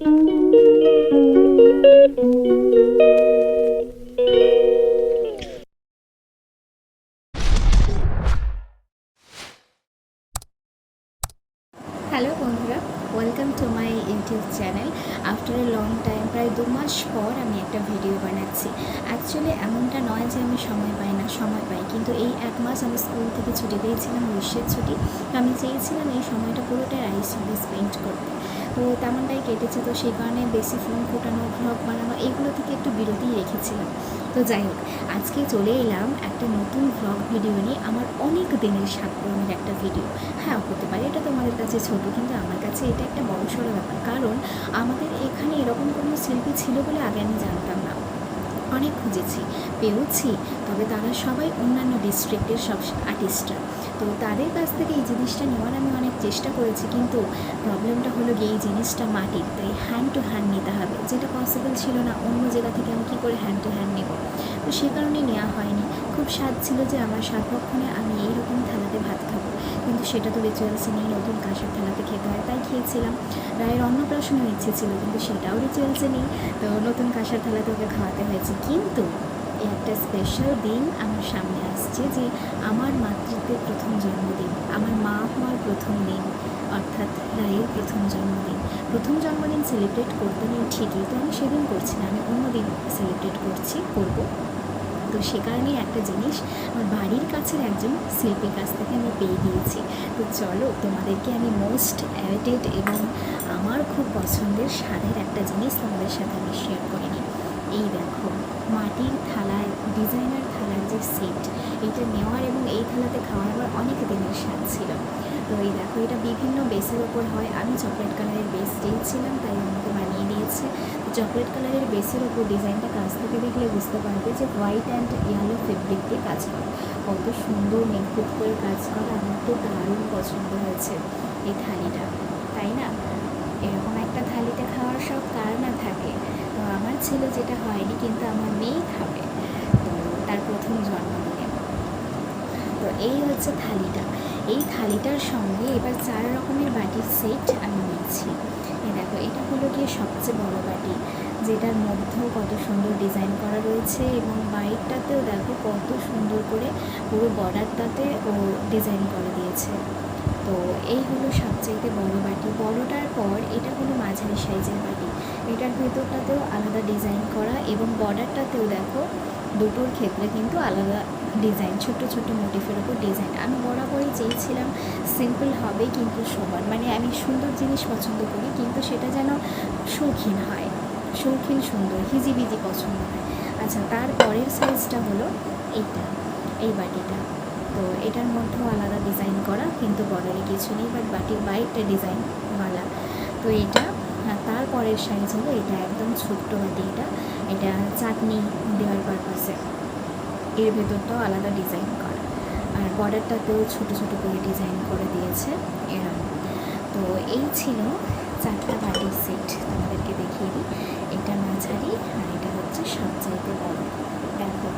Hello বন্ধুরা welcome to my YouTube channel after a long time প্রায় দু মাস পর আমি একটা ভিডিও বানাচ্ছি। অ্যাকচুয়ালি এমনটা নয় যে আমি সময় পাই না, সময় পাই। কিন্তু এই এক মাস আমি স্কুল থেকে ছুটি পেয়েছিলাম, গ্রীষ্মের ছুটি। তো আমি চেয়েছিলাম এই সময়টা পুরোটাই রাইস সঙ্গে স্পেন্ড করতে। তো তেমনটাই কেটেছে। তো সেই কারণে বেশি ফোন ফোটানো ভ্লগ বানানো এইগুলো থেকে একটু বিরতিই রেখেছিলাম। তো যাই হোক, আজকে চলে এলাম একটা নতুন ব্লগ ভিডিও নিয়ে, আমার অনেক দিনের সাত পূরণের একটা ভিডিও হ্যাঁ হতে পারে এটা তোমাদের কাছে ছোট, কিন্তু আমার কাছে এটা একটা বড় সড়ো ব্যাপার। কারণ আমাদের এখানে এরকম কোনো শিল্পী ছিল বলে আগে আমি জানতাম না। অনেক খুঁজেছি পেয়েছি তবে তারা সবাই অন্যান্য ডিস্ট্রিক্টের সব আর্টিস্টরা তো তাদের কাছ থেকে এই জিনিসটা নেওয়ার আমি অনেক চেষ্টা করেছি, কিন্তু প্রবলেমটা হলো গিয়ে এই জিনিসটা মাটির, তাই হ্যান্ড টু হ্যান্ড নিতে হবে। যেটা পসিবল ছিল না, অন্য জায়গা থেকে আমি কী করে হ্যান্ড টু হ্যান্ড নেব? তো সে কারণে নেওয়া হয়নি। খুব স্বাদ ছিল যে আমার সাতপক্ষণে আমি এইরকম থালাতে ভাত খাব। কিন্তু সেটা তো রিচুয়ালসে নেই নতুন কাঁসার থালাতে খেতে হয়, তাই খেয়েছিলাম। রায়ের অন্নপ্রাশনের ইচ্ছে ছিল, কিন্তু সেটাও রিচুয়ালসে নেই। তো নতুন কাঁসার থালাতে ওকে খাওয়াতে হয়েছে। কিন্তু একটা স্পেশাল দিন আমার সামনে আসছে যে আমার মাতৃত্বের প্রথম জন্মদিন, আমার মা হওয়ার প্রথম দিন, অর্থাৎ রায়ের প্রথম জন্মদিন। প্রথম জন্মদিন সেলিব্রেট করতে নেই ঠিকই, তো আমি সেদিন করছি না, আমি অন্য দিন সেলিব্রেট করছি, করব। তো সে কারণেই একটা জিনিস, আমার বাড়ির কাছের একজন শিল্পীর কাছ থেকে আমি পেয়ে গিয়েছি। তো চলো, তোমাদেরকে আমি মোস্ট অ্যাওয়েটেড এবং আমার খুব পছন্দের স্বাদের একটা জিনিস তোমাদের সাথে আমি শেয়ার করে নিই। এই দেখো। ডিজাইনার থালার যে সেট, এটা নেওয়ার এবং এই থালাতে খাওয়ার আমার অনেক দিনের স্বাদ ছিল। তো এই দেখো, এটা বিভিন্ন বেসের ওপর হয়। আমি চকলেট কালারের বেস চেয়েছিলাম তাই আমাকে বানিয়ে দিয়েছে। চকলেট কালারের বেসের ওপর ডিজাইনটা কাছ থেকে দেখলে বুঝতে পারবে যে হোয়াইট অ্যান্ড ইয়েলো ফেব্রিক দিয়ে কাজ করা। কত সুন্দর নিখুঁত করে কাজ করা, আমার তো দারুণ পছন্দ হয়েছে এই থালিটা, তাই না? এরকম একটা থালিতে খাওয়ার সব কার না থাকে? তো আমার ছিল যেটা হয়নি, কিন্তু আমার মেয়েই খাবে। তার প্রথম জন্মদিনে তো এই হচ্ছে থালিটা। এই থালিটার সঙ্গে এবার চার রকমের বাটির সেট আমি নিচ্ছি এই দেখো, এটা হলো গিয়ে সবচেয়ে বড় বাটি, যেটার মধ্যেও কত সুন্দর ডিজাইন করা রয়েছে এবং বাইকটাতেও দেখো কত সুন্দর করে পুরো বর্ডারটাতে ও ডিজাইন করে দিয়েছে। তো এই হলো সবচাইতে বড় বাটি। বড়টার পর এটা হলো মাঝারি সাইজের বাটি। এটার ভেতরটাতেও আলাদা ডিজাইন করা এবং বর্ডারটাতেও দেখো দুটোর ক্ষেত্রে কিন্তু আলাদা ডিজাইন ছোট ছোট মোটিফের ওপর ডিজাইন। আমি বরাবরই চেয়েছিলাম সিম্পল হবে কিন্তু সবার মানে আমি সুন্দর জিনিস পছন্দ করি কিন্তু সেটা যেন শৌখিন হয়, শৌখিন সুন্দর, হিজিবিজি পছন্দ হয়। আচ্ছা তারপরের সাইজটা হলো এইটা, এই বাটিটা। তো এটার মধ্যেও আলাদা ডিজাইন করা, কিন্তু বর্ডারে কিছু নেই বাট বাটির বাইকটা ডিজাইনওয়ালা। তো এটা আর তারপরের সাইজ হলো এটা একদম ছোট্ট বাটি এটা। এটা চাটনি দেওয়ার পারপাসে এর ভেতরটাও আলাদা ডিজাইন করা। আর বর্ডারটাতেও ছোটো ছোটো করে ডিজাইন করে দিয়েছে এরম তো এই ছিল চারটা বাটির সেট তোমাদেরকে দেখিয়ে দিই। এটা মাঝারি আর এটা হচ্ছে সবচাইতে বড়। দেখো,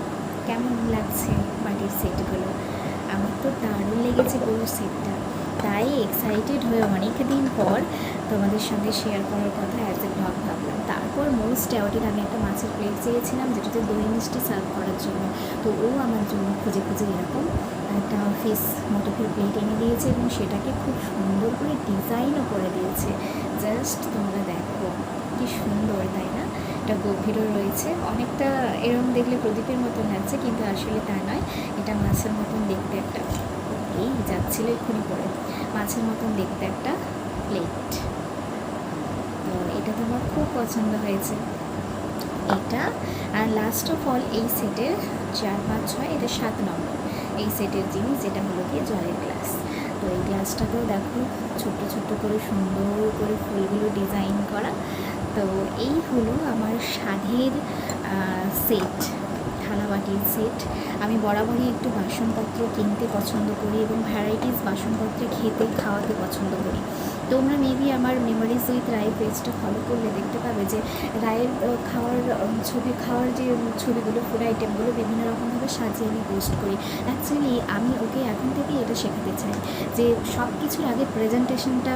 কেমন লাগছে বাটির সেটগুলো আমার তো দারুণ লেগেছে পুরো সেটটা তাই এক্সাইটেড হয়ে অনেক দিন পর তোমাদের সঙ্গে শেয়ার করার কথা অ্যাজ এ ব্লগ ভাবলাম। তারপর মোস্ট অ্যাওয়ার্ডেড আমি একটা মাছের প্লেট চেয়েছিলাম, যেটাতে দই মিষ্টি সার্ভ করার জন্য। তো ও আমার জন্য খুঁজে খুঁজে এরকম একটা ফিস মোটিফের প্লেট এনে দিয়েছে এবং সেটাকে খুব সুন্দর করে ডিজাইনও করে দিয়েছে। জাস্ট তোমরা দেখো, কি সুন্দর, তাই না? এটা গভীরও রয়েছে। অনেকটা এরম দেখলে প্রদীপের মতন লাগছে, কিন্তু আসলে তা নয়। এটা মাছের মতন দেখতে একটা এই যাচ্ছিল এক্ষুনি পরে। মাছের মতন দেখতে একটা প্লেট এটা তো আমার খুব পছন্দ হয়েছে। এটা, আর লাস্ট অফ অল এই সেটের চার, পাঁচ, ছয়, এটা সাত নম্বর এই সেটের জিনিস যেটা হলো গিয়ে জলের গ্লাস তো এই গ্লাসটাতেও দেখো, ছোট্ট ছোট্ট করে সুন্দর করে ফুলগুলো ডিজাইন করা। তো এই হলো আমার স্বাদের সেট থালাবাটির সেট আমি বরাবরই একটু বাসনপত্র কিনতে পছন্দ করি এবং ভ্যারাইটিস বাসনপত্রে খেতে, খাওয়াতে পছন্দ করি। তোমরা মেবি আমার মেমোরিজ উইথ রায় পেজটা ফলো করলে দেখতে পাবে যে রায়ের খাওয়ার ছবি, খাওয়ার যে ছবিগুলো ফুড আইটেমগুলো বিভিন্ন রকমভাবে সাজিয়ে আমি পোস্ট করি। অ্যাকচুয়ালি আমি ওকে এখন থেকেই এটা শেখাতে চাই যে সব কিছুর আগে প্রেজেন্টেশনটা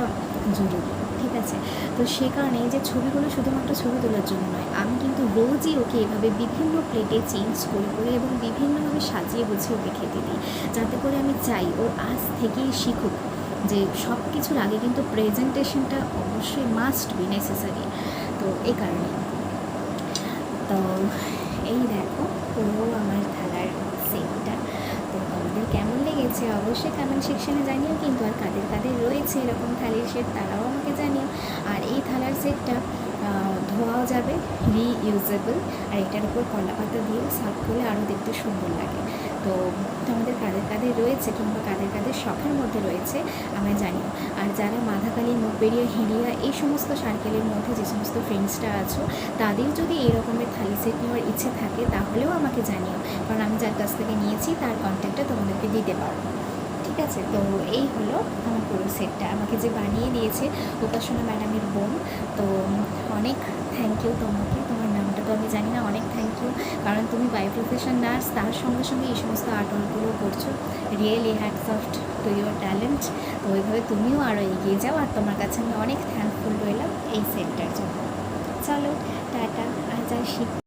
জরুরি, ঠিক আছে? তো সে কারণে যে ছবিগুলো শুধুমাত্র ছবি তোলার জন্য নয়, আমি কিন্তু রোজই ওকে এভাবে বিভিন্ন প্লেটে চেঞ্জ করে করে এবং বিভিন্নভাবে সাজিয়ে গুছিয়ে ওকে খেতে দিই। যাতে করে আমি চাই ও আজ থেকেই শিখুক। যে সব কিছুর আগে কিন্তু প্রেজেন্টেশনটা অবশ্যই মাস্ট বি নেসেসারি তো এই কারণে। তো এই দেখো, পুরো আমার থালার সেটটা তো তোমাদের কেমন লেগেছে? অবশ্যই কমেন্ট সেকশানে জানিও, কিন্তু আর কাদের কাদের রয়েছে এরকম থালির সেট তারাও আমাকে জানিও। আর এই থালার সেটটা ধোয়াও যাবে রিইউজেবল আর এটার উপর কলা পাতা দিয়েও সার্ভ করলে আরও দেখতে সুন্দর লাগে। তো তোমাদের কাদের রয়েছে কিংবা কাদের কাদের শখের মধ্যে রয়েছে আমায় জানিও আর যারা মাথাকালি মুখবেরিয়া হিরিয়া এই সমস্ত সার্কেলের মধ্যে যে সমস্ত ফ্রেন্ডসরা আছো, তাদের যদি এই রকমের থালি সেট নেওয়ার ইচ্ছে থাকে, তাহলেও আমাকে জানিও। কারণ আমি যার কাছ থেকে নিয়েছি, তার কন্ট্যাক্টটা তোমাদেরকে দিতে পারব। ঠিক আছে? তো এই হলো আমার পুরো সেটটা আমাকে যে বানিয়ে দিয়েছে উপাসনা ম্যাডামের বোন, তো অনেক থ্যাংক ইউ তোমাকে। তো আমি জানি না, অনেক থ্যাংক ইউ কারণ তুমি বাই প্রফেশন নার্স তার সঙ্গে সঙ্গে এই সমস্ত আর্টওয়ার্কগুলো করছ। Really hats off to your talent তো ওইভাবে তুমিও আরও এগিয়ে যাও আর তোমার কাছে আমি অনেক থ্যাঙ্কফুল রইলাম এই সেন্টার জন্য। চলো, টাটা, আজ আসি।